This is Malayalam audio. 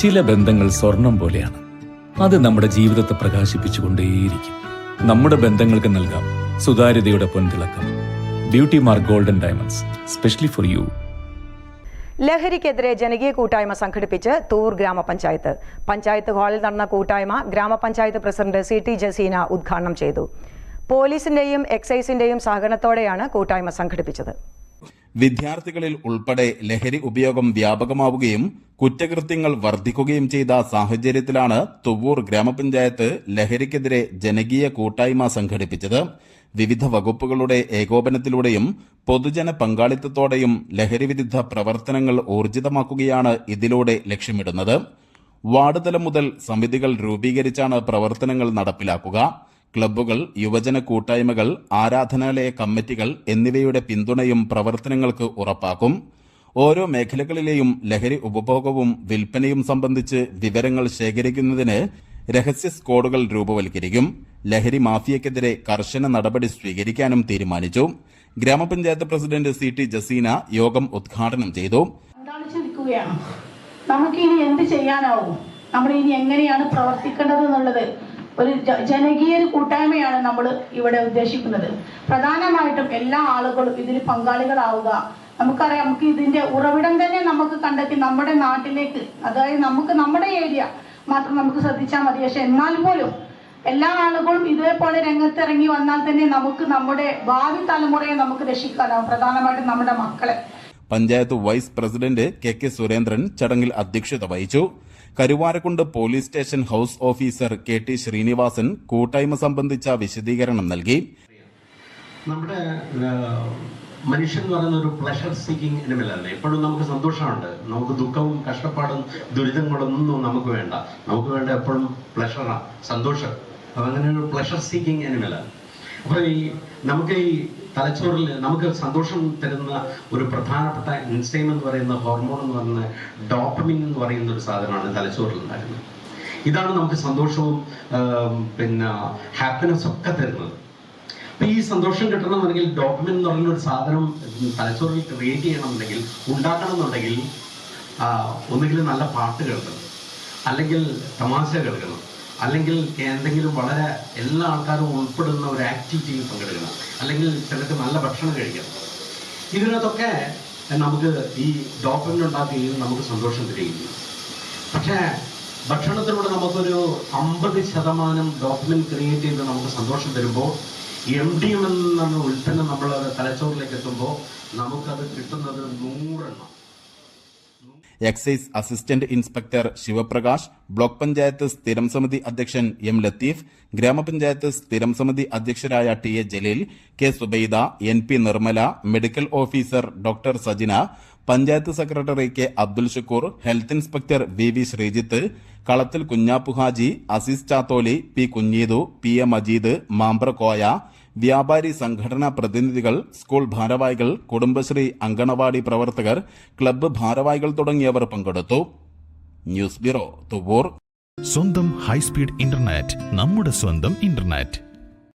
ചില ബന്ധങ്ങൾ സ്വർണം പോലെയാണ്. അത് നമ്മുടെ ജീവിതത്തെ പ്രകാശിപ്പിച്ചുകൊണ്ടേയിരിക്കും. നമ്മുടെ ബന്ധങ്ങൾക്ക് നൽകാം സുതാര്യതയുടെ പൊൻതിളക്കം. Beauty mark golden diamonds specially for you ലഹരിക്കെതിരെ ജനകീയ കൂട്ടായ്മ സംഘടിപ്പിച്ച് തൂർ ഗ്രാമപഞ്ചായത്ത്. പഞ്ചായത്ത് ഹാളിൽ നടന്ന കൂട്ടായ്മ ഗ്രാമപഞ്ചായത്ത് പ്രസിഡന്റ് സി ടി ജസീന ഉദ്ഘാടനം ചെയ്തു. പോലീസിന്റെയും എക്സൈസിന്റെയും സഹകരണത്തോടെയാണ് കൂട്ടായ്മ സംഘടിപ്പിച്ചത്. വിദ്യാർത്ഥികളിൽ ഉൾപ്പെടെ ലഹരി ഉപയോഗം വ്യാപകമാവുകയും കുറ്റകൃത്യങ്ങൾ വർദ്ധിക്കുകയും ചെയ്ത സാഹചര്യത്തിലാണ് തുവൂർ ഗ്രാമപഞ്ചായത്ത് ലഹരിക്കെതിരെ ജനകീയ കൂട്ടായ്മ സംഘടിപ്പിച്ചത്. വിവിധ വകുപ്പുകളുടെ ഏകോപനത്തിലൂടെയും പൊതുജന പങ്കാളിത്തത്തോടെയും ലഹരിവിരുദ്ധ പ്രവർത്തനങ്ങൾ ഊർജിതമാക്കുകയാണ് ഇതിലൂടെ ലക്ഷ്യമിടുന്നത്. വാർഡ് തലം മുതൽ സമിതികൾ രൂപീകരിച്ചാണ് പ്രവർത്തനങ്ങൾ നടപ്പിലാക്കുക. ക്ലബ്ബുകൾ യുവജന കൂട്ടായ്മകൾ ആരാധനാലയ കമ്മിറ്റികൾ എന്നിവയുടെ പിന്തുണയും പ്രവർത്തനങ്ങൾക്ക് ഉറപ്പാക്കും. ഓരോ മേഖലകളിലെയും ലഹരി ഉപഭോഗവും വിൽപ്പനയും സംബന്ധിച്ച് വിവരങ്ങൾ ശേഖരിക്കുന്നതിന് രഹസ്യ സ്കോഡുകൾ രൂപവൽക്കരിക്കും. ലഹരി മാഫിയക്കെതിരെ കർശന നടപടി സ്വീകരിക്കാനും തീരുമാനിച്ചു. ഗ്രാമപഞ്ചായത്ത് പ്രസിഡന്റ് സി ടി ജസീന യോഗം ഉദ്ഘാടനം ചെയ്തു. അന്താളിച്ച് നമുക്ക് ഇനി എന്ത് ചെയ്യാനാവും? നമ്മൾ ഇനി എങ്ങനെയാണ് പ്രവർത്തിക്കേണ്ടത് എന്നുള്ളത് ഒരു ജനകീയ ഒരു കൂട്ടായ്മയാണ് നമ്മൾ ഇവിടെ ഉദ്ദേശിക്കുന്നത്. പ്രധാനമായിട്ടും എല്ലാ ആളുകളും ഇതിൽ പങ്കാളികളാവുക. നമുക്കറിയാം നമുക്ക് ഇതിന്റെ ഉറവിടം തന്നെ നമുക്ക് കണ്ടെത്തി നമ്മുടെ നാട്ടിലേക്ക് അതായത് നമുക്ക് നമ്മുടെ ഏരിയ മാത്രം നമുക്ക് ശ്രദ്ധിച്ചാൽ മതി. പക്ഷെ എന്നാൽ പോലും എല്ലാ ആളുകളും ഇതേപോലെ രംഗത്തിറങ്ങി വന്നാൽ തന്നെ നമുക്ക് നമ്മുടെ ഭാവി തലമുറയെ നമുക്ക് രക്ഷിക്കാനാവും. പ്രധാനമായിട്ടും നമ്മുടെ മക്കളെ. Panchayat vice president K K Surendran ചടങ്ങിൽ അധ്യക്ഷത വഹിച്ചു. Karuvarakundu police station house officer K T Sreenivasan കൂട്ടായ്മ സംബന്ധിച്ച വിശദീകരണം നൽകി. നമ്മുടെ മനുഷ്യൻ എന്ന് പറയുന്ന ഒരു പ്ലഷർ സീക്കിംഗ് എനിമലല്ല എപ്പോഴും നമുക്ക് സന്തോഷമുണ്ട്. നമുക്ക് ദുഃഖവും കഷ്ടപ്പാടും ദുരിതങ്ങളൊന്നും നമുക്ക് വേണ്ട. നമുക്ക് വേണ്ട എപ്പോഴും പ്ലഷറാണ് സന്തോഷം. അതങ്ങനെ ഒരു പ്ലഷർ സീക്കിംഗ് എനിമലാണ് അപ്പോൾ ഈ നമുക്ക് ഈ തലച്ചോറിൽ നമുക്ക് സന്തോഷം തരുന്ന ഒരു പ്രധാനപ്പെട്ട എൻസൈം എന്ന് പറയുന്ന ഹോർമോൺ എന്ന് പറയുന്ന ഡോപ്പമിൻ എന്ന് പറയുന്ന ഒരു സാധനമാണ് തലച്ചോറിൽ ഉണ്ടായിരുന്നത് ഇതാണ് നമുക്ക് സന്തോഷവും പിന്നെ ഹാപ്പിനെസ് ഒക്കെ തരുന്നത്. അപ്പൊ ഈ സന്തോഷം കിട്ടണമെന്നുണ്ടെങ്കിൽ ഡോപ്പമിൻ എന്ന് പറയുന്ന ഒരു സാധനം തലച്ചോറിൽ ക്രിയേറ്റ് ചെയ്യണമെന്നുണ്ടെങ്കിൽ ഉണ്ടാക്കണം എന്നുണ്ടെങ്കിൽ ഒന്നുകിൽ നല്ല പാട്ട് കേൾക്കണം. അല്ലെങ്കിൽ തമാശ കേൾക്കണം. അല്ലെങ്കിൽ എന്തെങ്കിലും വളരെ എല്ലാ ആൾക്കാരും ഉൾപ്പെടുന്ന ഒരു ആക്ടിവിറ്റിയിൽ പങ്കെടുക്കണം. അല്ലെങ്കിൽ ചിലർക്ക് നല്ല ഭക്ഷണം കഴിക്കണം ഇതിനകത്തൊക്കെ നമുക്ക് ഈ ഡോക്യുമെന്റ് ഉണ്ടാക്കുകയും നമുക്ക് സന്തോഷം തരികയും പക്ഷേ ഭക്ഷണത്തിലൂടെ നമുക്കൊരു അമ്പത് ശതമാനം ഡോക്യുമെന്റ് ക്രിയേറ്റ് ചെയ്ത് നമുക്ക് സന്തോഷം തരുമ്പോൾ എം ഡി എം എന്ന ഉൽപ്പന്നം നമ്മൾ തലച്ചോറിലേക്ക് എത്തുമ്പോൾ നമുക്കത് കിട്ടുന്നത് നൂറെണ്ണം. Excise assistant inspector Sivaprakash block panchayat സ്ഥിരം സമിതി അധ്യക്ഷൻ എം ലത്തീഫ് ഗ്രാമപഞ്ചായത്ത് സ്ഥിരം സമിതി അധ്യക്ഷരായ T A Jaleel K Subaida N P Nirmala medical officer doctor Sajina panchayat secretary K Abdul Shukoor health inspector V V Sreejith Kalathil Kunjappu Haji Azeez Chatholi P Kunjeethu P A Majeed Mambra Koya വ്യാപാരി സംഘടനാ പ്രതിനിധികൾ സ്കൂൾ ഭാരവാഹികൾ കുടുംബശ്രീ അങ്കണവാടി പ്രവർത്തകർ ക്ലബ്ബ് ഭാരവാഹികൾ തുടങ്ങിയവർ പങ്കെടുത്തു. News bureau Thuvvur. സ്വന്തം ഹൈസ്പീഡ് ഇന്റർനെറ്റ് നമ്മുടെ സ്വന്തം ഇന്റർനെറ്റ്.